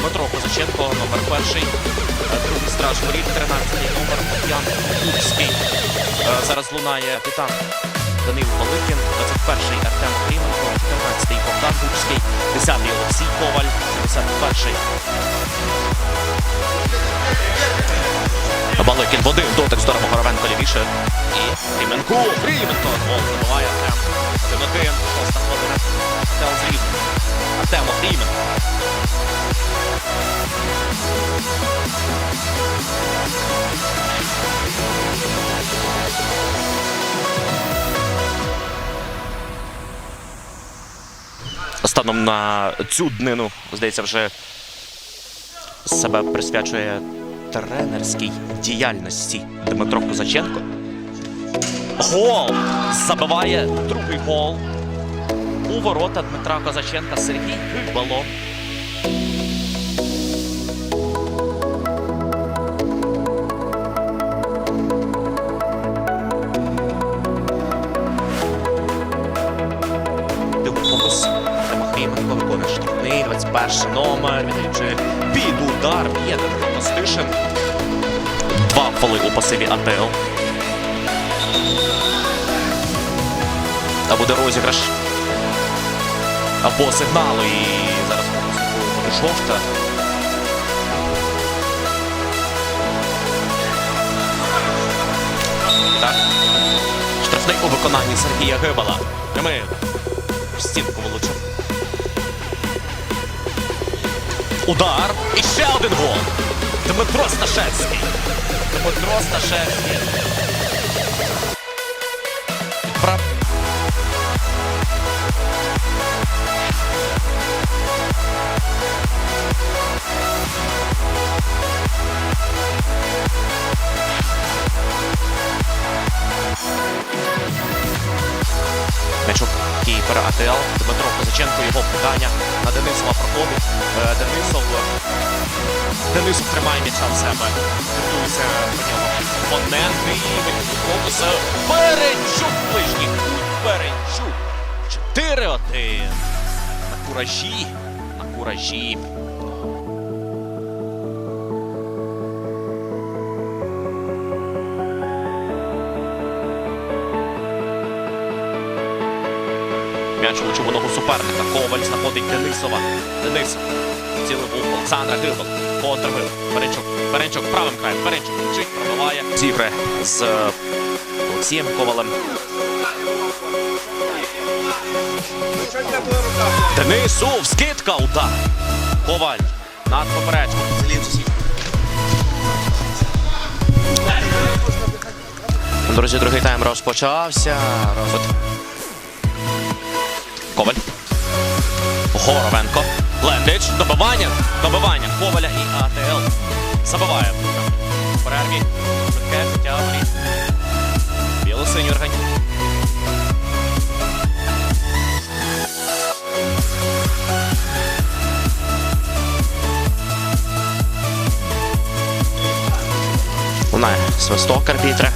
Дмитро Козаченко, номер перший, Е, другий страж воріт, 13 номер Ян Курський. Е, Зараз лунає капітан Данил Великін, 21-й Артем Кліменко, 14-й Богдан Курський, 10-й Олексій Коваль, 71-й Баликін в один дотик здорово Горовенко лівіше. І Кліменко. Кліменко гол забиває Артем. Один. Шоста хвилина. Артем з Рівного. Артем Кліменко. Станом на цю днину, здається, вже себе присвячує тренерській діяльності Дмитро Козаченко. Гол! Забиває другий гол. У ворота Дмитра Козаченка Сергій Гибало. Тимохименко виконує штрафний, 21 номер, віддаючи під удар, Дмитро Костишин. Два фоли у пасиві АТЛ. Та буде розіграш. А по сигналу і зараз буде жовта. Так. Штрафний у виконанні Сергія Гибала. Прямий в стінку влучив. Удар. І ще один гол. Дмитро Сташевський. Дмитро Сташевський. Прав... Кіпера АТЛ. Дмитро Козаченко, його подання на Денисова проходить. Е, Денисов. Денисов тримає м'яча в себе. Готується до нього Опоненти і фокус. Перенчук ближній. Перенчук. 4-1. На куражі. На куражі. М'яч у ногу суперника. Коваль знаходить Денисова. Денис цілив у Олександра Гибл. Контравив. Перенчук. Перенчук правим краєм. Перенчук вчить, пробиває. Зігри з е, Олексієм Ковалем. Денисов. Скидка. Удар. Коваль. Над поперечком. Друзі, другий тайм розпочався. Розвит. Коваль. Горовенко. Лендич. Добивання. Добивання. Коваля і АТЛ. Забиває. Перерві. Швидке життя воріт. Білосиній органі. Лунає свисток арбітра.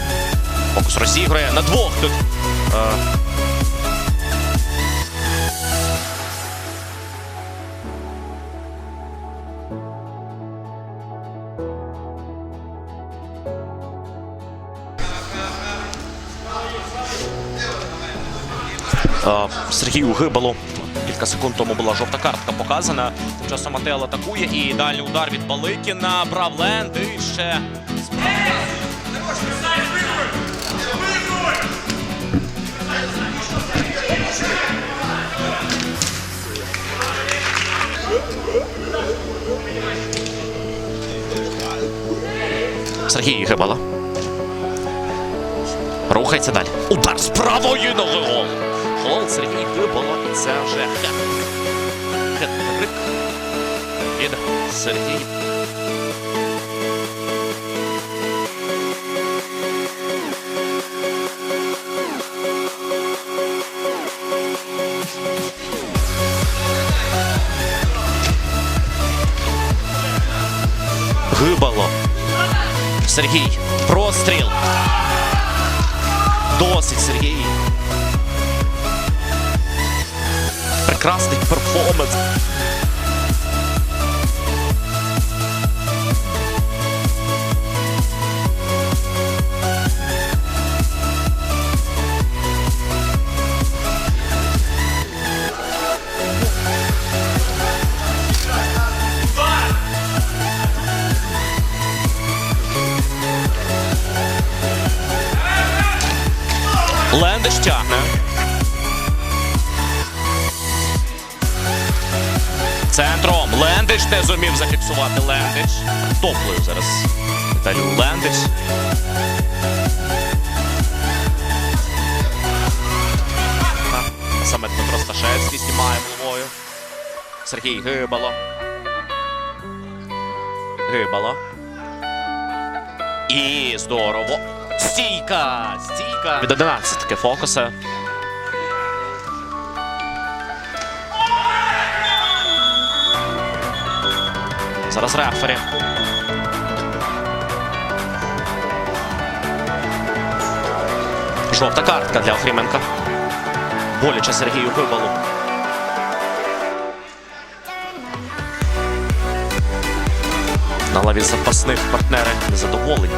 Фокус розігрує на двох тут. Сергію Гибалу. Кілька секунд тому була жовта картка показана. Тим часом Мател атакує і ідеальний удар від Баликіна. Брав ленд і ще. Сергій Гибала. Рухається далі. Удар з правої ноги. Гол Сергій Гибало і це вже хет-трик. Хет-трик від Сергія. Гибало. Сергій. Простріл. Досить Сергій. прекрасний перформанс. Лендиш тягне. Центром. Лендич не зумів зафіксувати Лендич. Топлою зараз. Віталію Лендич. Саме Дмитро Сташевський знімає головою. Сергій Гибало. Гибало. І здорово. Стійка! Стійка! Від 11 таке фокуси. Зараз рефері. Жовта картка для Охріменка. Боляче Сергію Вибалу. На лаві запасних партнери незадоволені.